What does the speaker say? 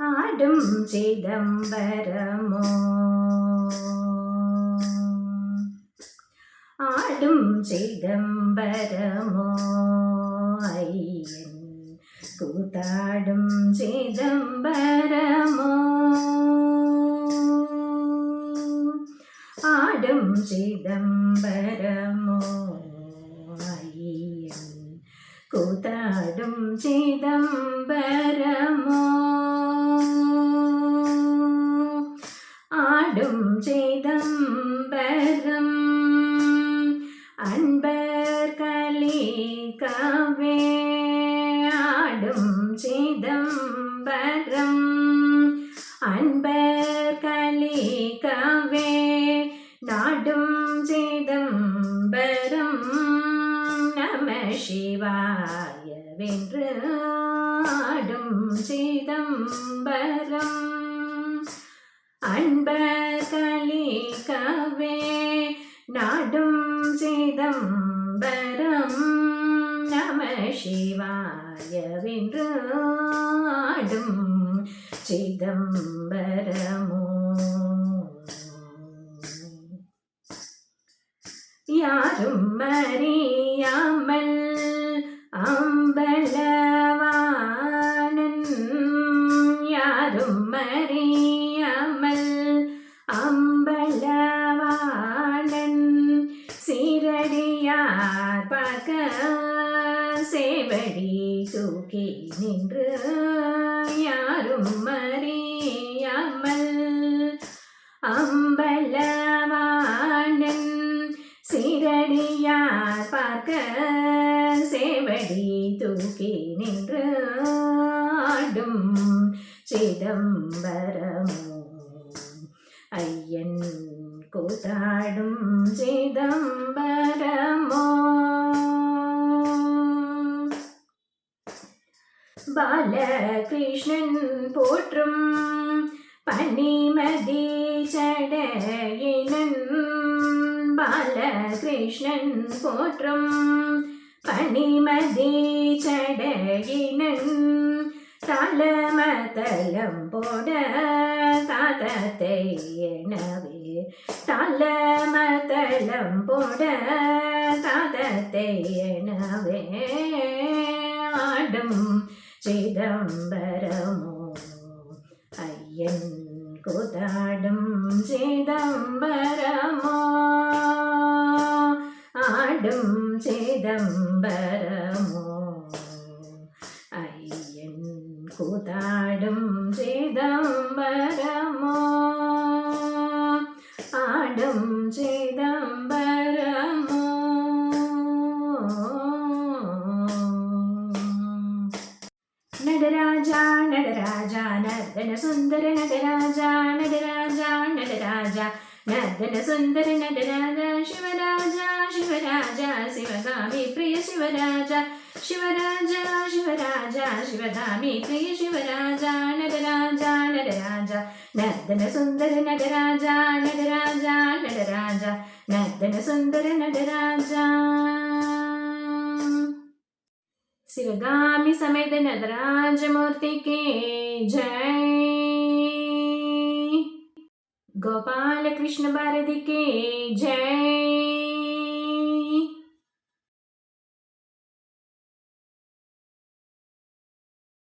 ആടും ചിദംബരമോ? ആടും ചിദംബരമോ? അയ്യൻ കൂത്താടും ചിദംബരമോ? ആടും ചിദംബരമോ? അയ്യൻ കൂത്താടും ചിദംബരമോ அன்பகம் அன்பர்களே கவே ஆடும் சிதம்பரம். அன்பர்களே கவே நாடும் சிதம்பரம். நம சிவாயவென்று ஆடும் சிதம்பரம். നാടും ചിദംബരം നമ ശിവായ വിണ്ടാടും ചിദംബരമോ യാരും മറിയാമൽ അമ്പലവ சேவடி தூக்கி நின்று யாரும் அறியாமல் அம்பலவானன் சீரடியார் பார்க்க சேவடி தூக்கி நின்று ஆடும் சிதம்பரமோ ஐயன் கூத்தாடும் சிதம்பரமோ பாலகிருஷ்ணன் போற்றும் பனிமதி சடையினன் பாலகிருஷ்ணன் போற்றும் பனிமதி சடையினன் தலமதலம் போட தாதத்தை எனவே தலமதலம் போட தாதத்தை எனவே ஆடும் ചിദംബരമോ? അയ്യൻ കുതാടും ചിദംബരമോ? ആടും ചിദംബരമോ? അയ്യൻ കുതാടും ചിദംബരമോ? ആടും ചിദംബരം നടരാജ നടരാജ നർദ്ദന സുന്ദര നടരാജ നടരാജ നടരാജ നർദ്ദന സുന്ദര നടരാജ ശിവരാജ ശിവരാജ ശിവഗാമി പ്രിയ ശിവരാജ ശിവരാജ ശിവരാജ ശിവഗാമി പ്രിയ ശിവരാജ നടരാജ നടരാജ നർദ്ദന സുന്ദര നടരാജ നടരാജ നടരാജ നർദ്ദന സുന്ദര നടരാജ शिरगामि समेतनराजमूर्ति के जय गोपालकृष्णभारति के जय